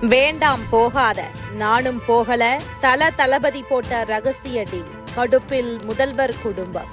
வேண்டாம் போகாத. நானும் போகல. தல தளபதி போட்ட ரகசிய டி. கடுப்பில் முதல்வர் குடும்பம்.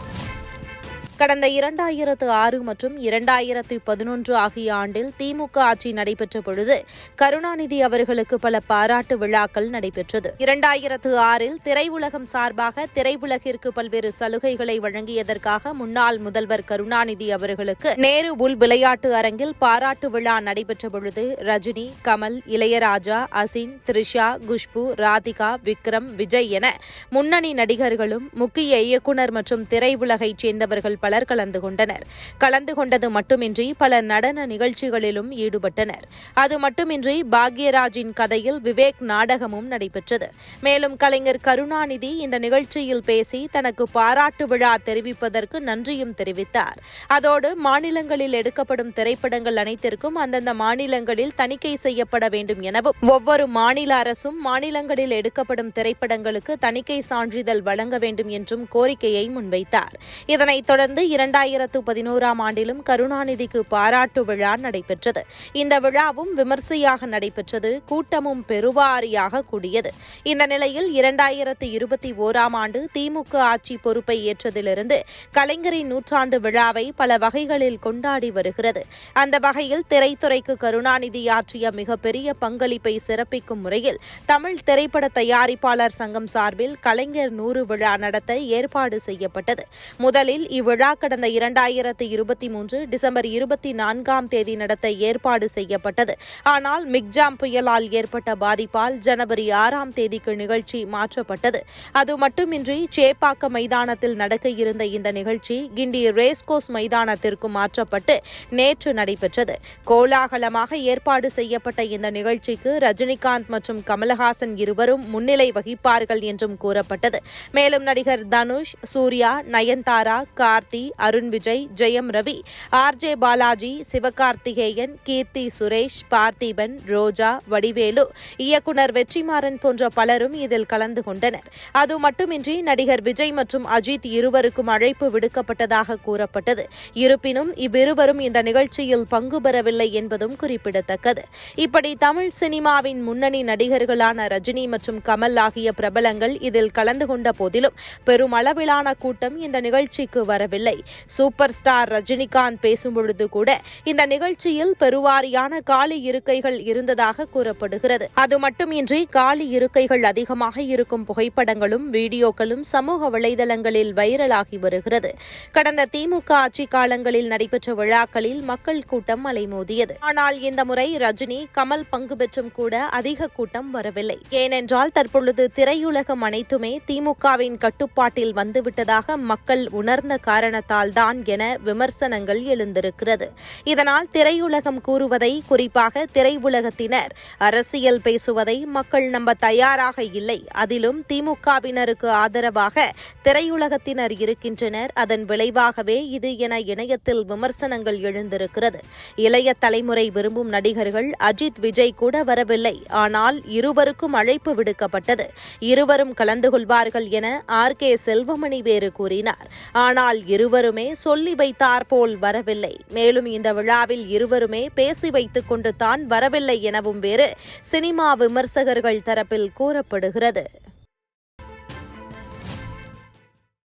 கடந்த இரண்டாயிரத்து ஆறு மற்றும் இரண்டாயிரத்து பதினொன்று ஆகிய ஆண்டில் திமுக ஆட்சி நடைபெற்ற பொழுது கருணாநிதி அவர்களுக்கு பல பாராட்டு விழாக்கள் நடைபெற்றது. இரண்டாயிரத்து ஆறில் திரையுலகம் சார்பாக திரையுலகிற்கு பல்வேறு சலுகைகளை வழங்கியதற்காக முன்னாள் முதல்வர் கருணாநிதி அவர்களுக்கு நேரு உள் விளையாட்டு அரங்கில் பாராட்டு விழா நடைபெற்ற பொழுது ரஜினி கமல் இளையராஜா அசின் த்ரிஷா குஷ்பு ராதிகா விக்ரம் விஜய் என முன்னணி நடிகர்களும் முக்கிய இயக்குனர் மற்றும் திரையுலகைச் சேர்ந்தவர்கள் பலர் கலந்து கொண்டனர். கலந்து கொண்டது மட்டுமின்றி பல நடன நிகழ்ச்சிகளிலும் ஈடுபட்டனர். அது மட்டுமின்றி பாக்யராஜின் கதையில் விவேக் நாடகமும் நடைபெற்றது. மேலும் கலைஞர் கருணாநிதி இந்த நிகழ்ச்சியில் பேசி தனக்கு பாராட்டு விழா தெரிவிப்பதற்கு நன்றியும் தெரிவித்தார். அதோடு மாநிலங்களில் எடுக்கப்படும் திரைப்படங்கள் அனைத்திற்கும் அந்தந்த மாநிலங்களில் தணிக்கை செய்யப்பட வேண்டும் எனவும் ஒவ்வொரு மாநில அரசும் மாநிலங்களில் எடுக்கப்படும் திரைப்படங்களுக்கு தணிக்கை சான்றிதழ் வழங்க வேண்டும் என்றும் கோரிக்கையை முன்வைத்தார். இதனைத் தொடர்ந்து இரண்டாயிரத்து பதினோராம் ஆண்டிலும் கருணாநிதிக்கு பாராட்டு விழா நடைபெற்றது. இந்த விழாவும் விமர்சையாக நடைபெற்றது கூட்டமும் பெருவாரியாக கூடியது. இந்த நிலையில் இரண்டாயிரத்து இருபத்தி ஓராம் ஆண்டு திமுக ஆட்சி பொறுப்பை ஏற்றதிலிருந்து கலைஞரின் நூற்றாண்டு விழாவை பல வகைகளில் கொண்டாடி வருகிறது. அந்த வகையில் திரைத்துறைக்கு கருணாநிதி ஆற்றிய மிகப்பெரிய பங்களிப்பை சிறப்பிக்கும் முறையில் தமிழ் திரைப்பட தயாரிப்பாளர் சங்கம் சார்பில் கலைஞர் நூறு விழா நடத்த ஏற்பாடு செய்யப்பட்டது. முதலில் இவ்விழா கடந்த இரண்டாயிரத்து இருபத்தி மூன்று டிசம்பர் இருபத்தி நான்காம் தேதி நடத்த ஏற்பாடு செய்யப்பட்டது. ஆனால் மிக்ஜாம் புயலால் ஏற்பட்ட பாதிப்பால் ஜனவரி ஆறாம் தேதிக்கு நிகழ்ச்சி மாற்றப்பட்டது. அது மட்டுமின்றி சேப்பாக்க மைதானத்தில் நடக்க இருந்த இந்த நிகழ்ச்சி கிண்டி ரேஸ்கோஸ் மைதானத்திற்கு மாற்றப்பட்டு நேற்று நடைபெற்றது. கோலாகலமாக ஏற்பாடு செய்யப்பட்ட இந்த நிகழ்ச்சிக்கு ரஜினிகாந்த் மற்றும் கமலஹாசன் இருவரும் முன்னிலை வகிப்பார்கள் என்றும் கூறப்பட்டது. மேலும் நடிகர் தனுஷ் சூர்யா நயன்தாரா கார்த்தி சக்தி அருண் விஜய் ஜெயம் ரவி ஆர்ஜே பாலாஜி சிவகார்த்திகேயன் கீர்த்தி சுரேஷ் பார்த்திபன் ரோஜா வடிவேலு இயக்குனர் வெற்றிமாறன் போன்ற பலரும் இதில் கலந்து கொண்டனர். அது மட்டுமின்றி நடிகர் விஜய் மற்றும் அஜித் இருவருக்கும் அழைப்பு விடுக்கப்பட்டதாக கூறப்பட்டது. இருப்பினும் இவ்விருவரும் இந்த நிகழ்ச்சியில் பங்கு பெறவில்லை என்பதும் குறிப்பிடத்தக்கது. இப்படி தமிழ் சினிமாவின் முன்னணி நடிகர்களான ரஜினி மற்றும் கமல் ஆகிய பிரபலங்கள் இதில் கலந்து கொண்ட போதிலும் பெருமளவிலான கூட்டம் இந்த நிகழ்ச்சிக்கு வரவில்லை. இல்லை. சூப்பர் ஸ்டார் ரஜினிகாந்த் பேசும்பொழுது கூட இந்த நிகழ்ச்சியில் பெருவாரியான காலி இருக்கைகள் இருந்ததாக கூறப்படுகிறது. அது மட்டுமின்றி காலி இருக்கைகள் அதிகமாக இருக்கும் புகைப்படங்களும் வீடியோக்களும் சமூக வலைதளங்களில் வைரலாகி வருகிறது. கடந்த திமுக ஆட்சி காலங்களில் நடைபெற்ற விழாக்களில் மக்கள் கூட்டம் அலைமோதியது. ஆனால் இந்த முறை ரஜினி கமல் பங்கு பெற்றும் கூட அதிக கூட்டம் வரவில்லை. ஏனென்றால் தற்பொழுது திரையுலகம் அனைத்துமே திமுகவின் கட்டுப்பாட்டில் வந்துவிட்டதாக மக்கள் உணர்ந்த காரணம். காரணத்தால் தான் என விமர்சனங்கள் எழுந்திருக்கிறது. இதனால் திரையுலகம் கூறுவதை குறிப்பாக திரையுலகத்தினர் அரசியல் பேசுவதை மக்கள் நம்ப தயாராக இல்லை. அதிலும் திமுகவினருக்கு ஆதரவாக திரையுலகத்தினர் இருக்கின்றனர். அதன் விளைவாகவே இது என இணையத்தில் விமர்சனங்கள் எழுந்திருக்கிறது. இளைய தலைமுறை விரும்பும் நடிகர்கள் அஜித் விஜய் கூட வரவில்லை. ஆனால் இருவருக்கும் அழைப்பு விடுக்கப்பட்டது. இருவரும் கலந்து கொள்வார்கள் என ஆர் கே செல்வமணி வேறு கூறினார். ஆனால் இரு இருவருமே சொல்லி வைத்தார் போல் வரவில்லை. மேலும் இந்த விழாவில் இருவருமே பேசி வைத்துக் கொண்டு தான் வரவில்லை எனவும் வேறு சினிமா விமர்சகர்கள் தரப்பில் கூறப்படுகிறது.